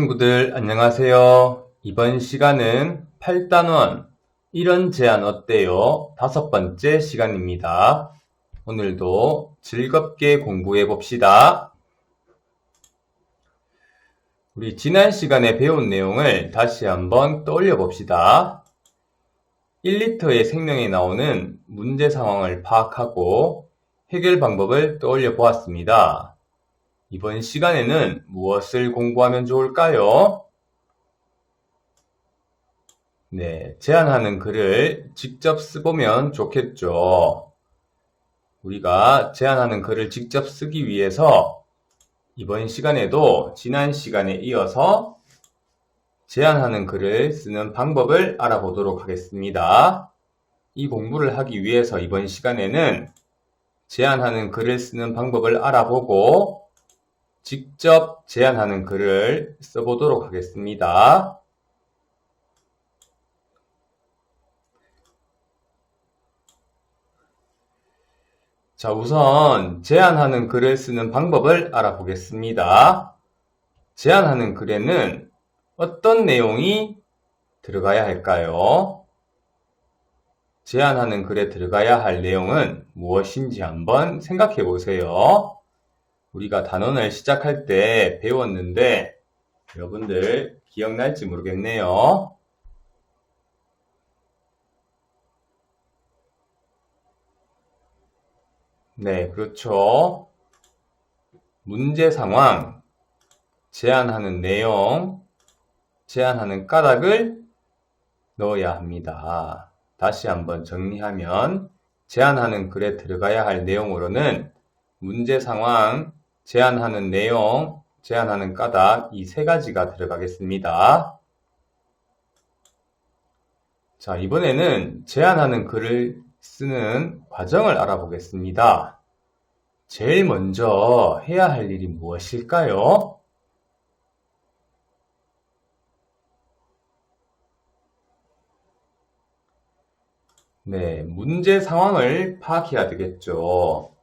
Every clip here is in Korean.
친구들 안녕하세요. 이번 시간은 8단원 이런 제안 어때요? 다섯 번째 시간입니다. 오늘도 즐겁게 공부해 봅시다. 우리 지난 시간에 배운 내용을 다시 한번 떠올려 봅시다. 1리터의 생명에 나오는 문제 상황을 파악하고 해결 방법을 떠올려 보았습니다. 이번 시간에는 무엇을 공부하면 좋을까요? 네, 제안하는 글을 직접 써보면 좋겠죠. 우리가 제안하는 글을 직접 쓰기 위해서 이번 시간에도 지난 시간에 이어서 제안하는 글을 쓰는 방법을 알아보도록 하겠습니다. 이 공부를 하기 위해서 이번 시간에는 제안하는 글을 쓰는 방법을 알아보고 직접 제안하는 글을 써보도록 하겠습니다. 자, 우선 제안하는 글을 쓰는 방법을 알아보겠습니다. 제안하는 글에는 어떤 내용이 들어가야 할까요? 제안하는 글에 들어가야 할 내용은 무엇인지 한번 생각해 보세요. 우리가 단원을 시작할 때 배웠는데 여러분들 기억날지 모르겠네요. 네, 그렇죠. 문제 상황, 제안하는 내용, 제안하는 까닭을 넣어야 합니다. 다시 한번 정리하면 제안하는 글에 들어가야 할 내용으로는 문제 상황, 제안하는 내용, 제안하는 까닭 이 세 가지가 들어가겠습니다. 자, 이번에는 제안하는 글을 쓰는 과정을 알아보겠습니다. 제일 먼저 해야 할 일이 무엇일까요? 네, 문제 상황을 파악해야 되겠죠.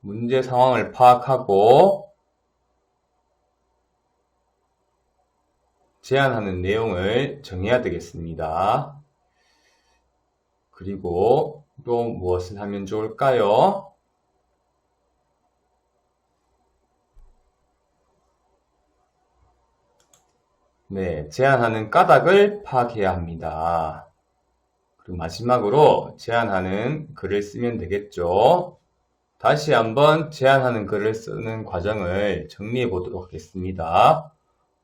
문제 상황을 파악하고 제안하는 내용을 정해야 되겠습니다. 그리고 또 무엇을 하면 좋을까요? 네, 제안하는 까닭을 파악해야 합니다. 그리고 마지막으로 제안하는 글을 쓰면 되겠죠. 다시 한번 제안하는 글을 쓰는 과정을 정리해 보도록 하겠습니다.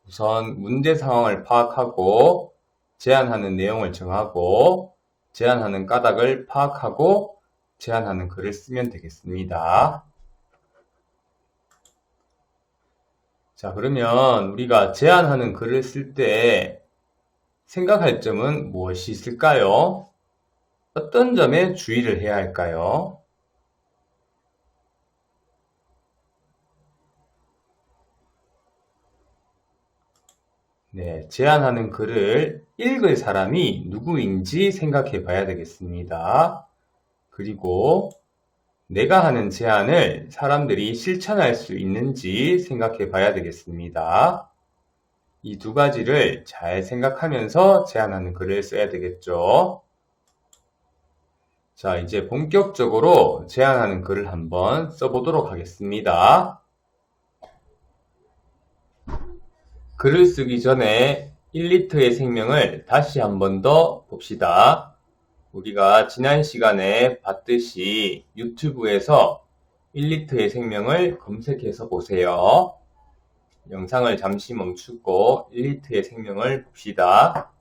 우선 문제 상황을 파악하고 제안하는 내용을 정하고 제안하는 까닭을 파악하고 제안하는 글을 쓰면 되겠습니다. 자, 그러면 우리가 제안하는 글을 쓸 때 생각할 점은 무엇이 있을까요? 어떤 점에 주의를 해야 할까요? 네, 제안하는 글을 읽을 사람이 누구인지 생각해 봐야 되겠습니다. 그리고 내가 하는 제안을 사람들이 실천할 수 있는지 생각해 봐야 되겠습니다. 이 두 가지를 잘 생각하면서 제안하는 글을 써야 되겠죠. 자, 이제 본격적으로 제안하는 글을 한번 써보도록 하겠습니다. 글을 쓰기 전에 1리터의 생명을 다시 한 번 더 봅시다. 우리가 지난 시간에 봤듯이 유튜브에서 1리터의 생명을 검색해서 보세요. 영상을 잠시 멈추고 1리터의 생명을 봅시다.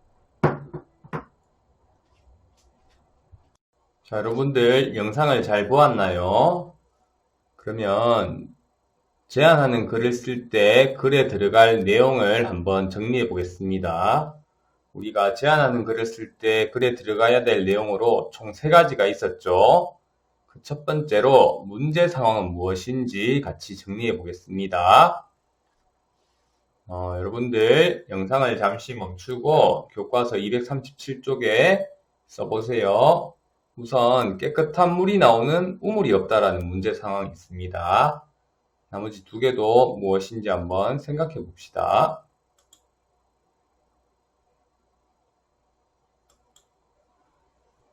자, 여러분들 영상을 잘 보았나요? 그러면 제안하는 글을 쓸 때 글에 들어갈 내용을 한번 정리해 보겠습니다. 우리가 제안하는 글을 쓸 때 글에 들어가야 될 내용으로 총 세 가지가 있었죠. 그 첫 번째로 문제 상황은 무엇인지 같이 정리해 보겠습니다. 어, 여러분들 영상을 잠시 멈추고 교과서 237쪽에 써보세요. 우선 깨끗한 물이 나오는 우물이 없다라는 문제 상황이 있습니다. 나머지 두 개도 무엇인지 한번 생각해 봅시다.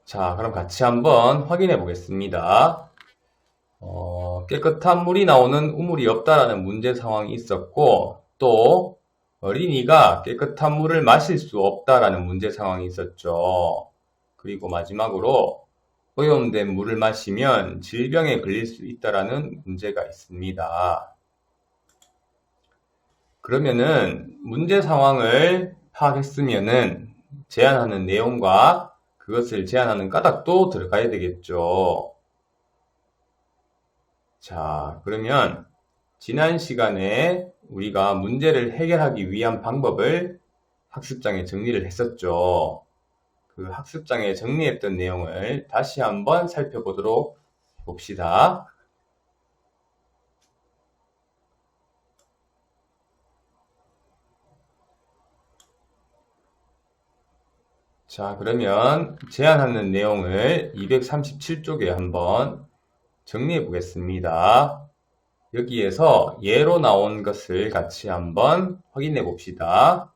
자, 그럼 같이 한번 확인해 보겠습니다. 어, 깨끗한 물이 나오는 우물이 없다라는 문제 상황이 있었고, 또 어린이가 깨끗한 물을 마실 수 없다라는 문제 상황이 있었죠. 그리고 마지막으로 오염된 물을 마시면 질병에 걸릴 수 있다라는 문제가 있습니다. 그러면은 문제 상황을 파악했으면은 제안하는 내용과 그것을 제안하는 까닭도 들어가야 되겠죠. 자, 그러면 지난 시간에 우리가 문제를 해결하기 위한 방법을 학습장에 정리를 했었죠. 그 학습장에 정리했던 내용을 다시 한번 살펴보도록 봅시다. 자, 그러면 제안하는 내용을 237쪽에 한번 정리해 보겠습니다. 여기에서 예로 나온 것을 같이 한번 확인해 봅시다.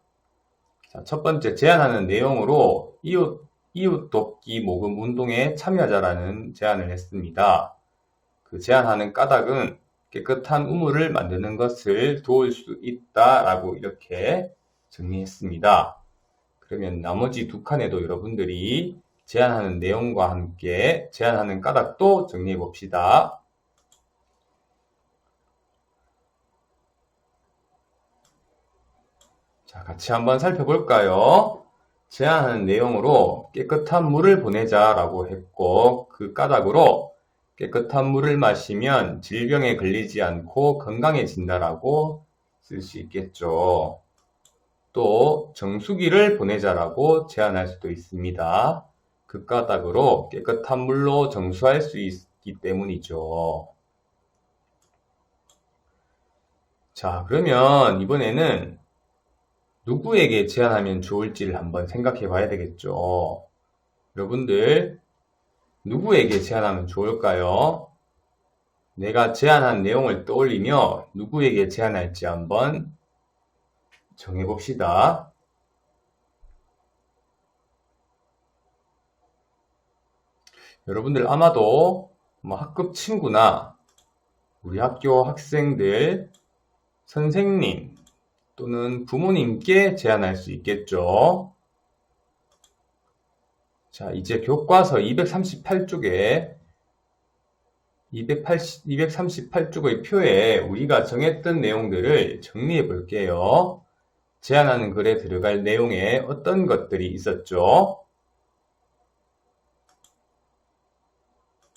자, 첫 번째 제안하는 내용으로 이웃, 이웃 돕기 모금 운동에 참여하자라는 제안을 했습니다. 그 제안하는 까닭은 깨끗한 우물을 만드는 것을 도울 수 있다라고 이렇게 정리했습니다. 그러면 나머지 두 칸에도 여러분들이 제안하는 내용과 함께 제안하는 까닭도 정리해 봅시다. 자, 같이 한번 살펴볼까요? 제안하는 내용으로 깨끗한 물을 보내자라고 했고 그 까닭으로 깨끗한 물을 마시면 질병에 걸리지 않고 건강해진다라고 쓸 수 있겠죠. 또 정수기를 보내자라고 제안할 수도 있습니다. 그 까닭으로 깨끗한 물로 정수할 수 있기 때문이죠. 자, 그러면 이번에는 누구에게 제안하면 좋을지를 한번 생각해 봐야 되겠죠. 여러분들, 누구에게 제안하면 좋을까요? 내가 제안한 내용을 떠올리며 누구에게 제안할지 한번 정해 봅시다. 여러분들 아마도 뭐 학급 친구나 우리 학교 학생들, 선생님 또는 부모님께 제안할 수 있겠죠. 자, 이제 교과서 238쪽에 280, 238쪽의 표에 우리가 정했던 내용들을 정리해 볼게요. 제안하는 글에 들어갈 내용에 어떤 것들이 있었죠?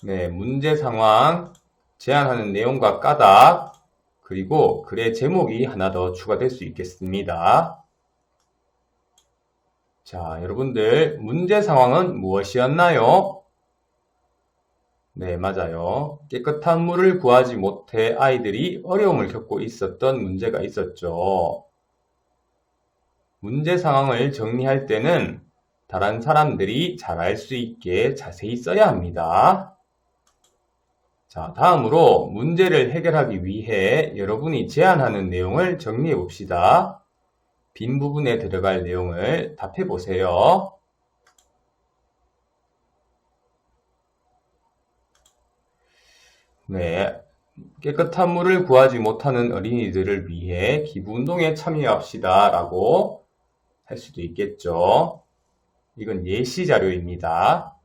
네, 문제 상황, 제안하는 내용과 까닭, 그리고 글의 제목이 하나 더 추가될 수 있겠습니다. 자, 여러분들, 문제 상황은 무엇이었나요? 네, 맞아요. 깨끗한 물을 구하지 못해 아이들이 어려움을 겪고 있었던 문제가 있었죠. 문제 상황을 정리할 때는 다른 사람들이 잘 알 수 있게 자세히 써야 합니다. 자, 다음으로 문제를 해결하기 위해 여러분이 제안하는 내용을 정리해 봅시다. 빈 부분에 들어갈 내용을 답해 보세요. 네. 깨끗한 물을 구하지 못하는 어린이들을 위해 기부운동에 참여합시다. 라고 할 수도 있겠죠. 이건 예시 자료입니다.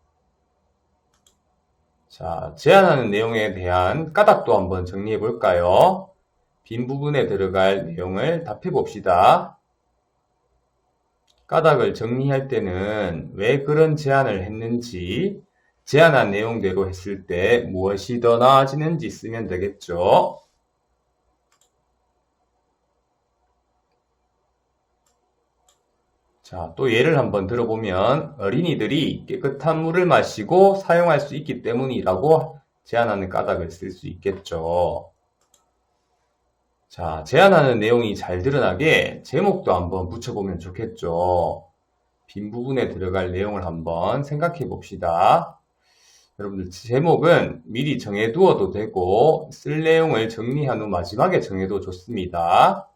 자, 제안하는 내용에 대한 까닭도 한번 정리해 볼까요? 빈 부분에 들어갈 내용을 답해 봅시다. 까닭을 정리할 때는 왜 그런 제안을 했는지, 제안한 내용대로 했을 때 무엇이 더 나아지는지 쓰면 되겠죠. 자, 또 예를 한번 들어보면 어린이들이 깨끗한 물을 마시고 사용할 수 있기 때문이라고 제안하는 까닭을 쓸 수 있겠죠. 자, 제안하는 내용이 잘 드러나게 제목도 한번 붙여보면 좋겠죠. 빈 부분에 들어갈 내용을 한번 생각해 봅시다. 여러분들 제목은 미리 정해두어도 되고 쓸 내용을 정리한 후 마지막에 정해도 좋습니다.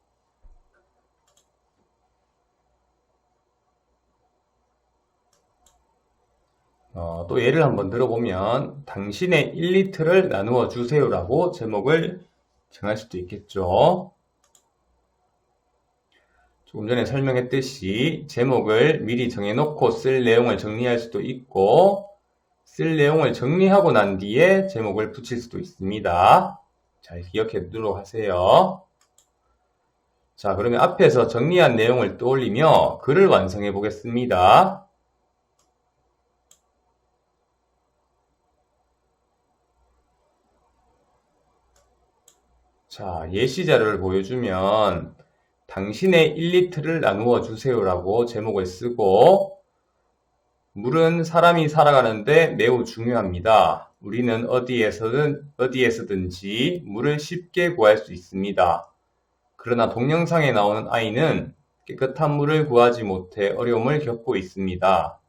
어, 또 예를 한번 들어보면 당신의 1리터를 나누어 주세요라고 제목을 정할 수도 있겠죠. 조금 전에 설명했듯이 제목을 미리 정해놓고 쓸 내용을 정리할 수도 있고 쓸 내용을 정리하고 난 뒤에 제목을 붙일 수도 있습니다. 잘 기억해 두도록 하세요. 자, 그러면 앞에서 정리한 내용을 떠올리며 글을 완성해 보겠습니다. 자, 예시 자료를 보여주면 당신의 1리터를 나누어 주세요라고 제목을 쓰고 물은 사람이 살아가는데 매우 중요합니다. 우리는 어디에서든 어디에서든지 물을 쉽게 구할 수 있습니다. 그러나 동영상에 나오는 아이는 깨끗한 물을 구하지 못해 어려움을 겪고 있습니다.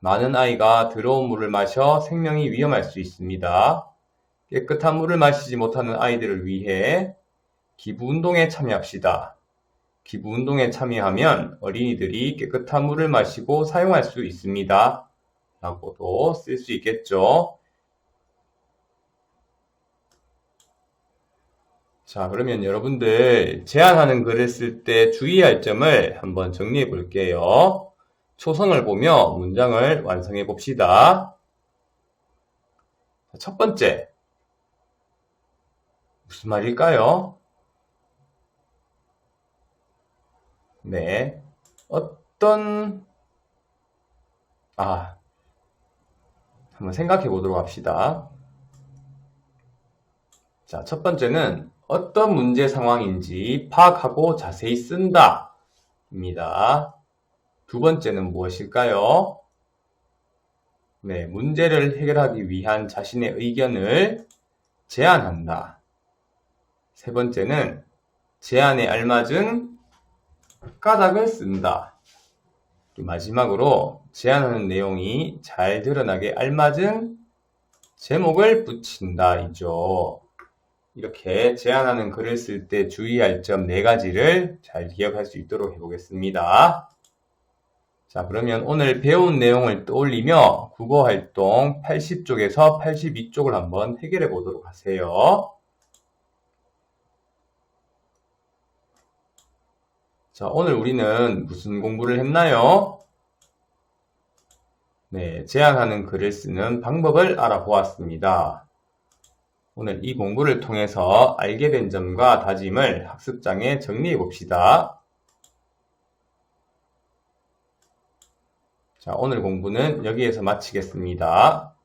많은 아이가 더러운 물을 마셔 생명이 위험할 수 있습니다. 깨끗한 물을 마시지 못하는 아이들을 위해 기부 운동에 참여합시다. 기부 운동에 참여하면 어린이들이 깨끗한 물을 마시고 사용할 수 있습니다. 라고도 쓸 수 있겠죠. 자, 그러면 여러분들 제안하는 글을 쓸 때 주의할 점을 한번 정리해 볼게요. 초성을 보며 문장을 완성해 봅시다. 첫 번째, 무슨 말일까요? 네. 어떤, 아, 한번 생각해 보도록 합시다. 자, 첫 번째는 어떤 문제 상황인지 파악하고 자세히 쓴다. 입니다. 두 번째는 무엇일까요? 네, 문제를 해결하기 위한 자신의 의견을 제안한다. 세 번째는 제안에 알맞은 까닭을 쓴다. 마지막으로 제안하는 내용이 잘 드러나게 알맞은 제목을 붙인다. 이죠. 이렇게 제안하는 글을 쓸 때 주의할 점 네 가지를 잘 기억할 수 있도록 해보겠습니다. 자, 그러면 오늘 배운 내용을 떠올리며 국어 활동 80쪽에서 82쪽을 한번 해결해 보도록 하세요. 자, 오늘 우리는 무슨 공부를 했나요? 네, 제안하는 글을 쓰는 방법을 알아보았습니다. 오늘 이 공부를 통해서 알게 된 점과 다짐을 학습장에 정리해 봅시다. 자, 오늘 공부는 여기에서 마치겠습니다.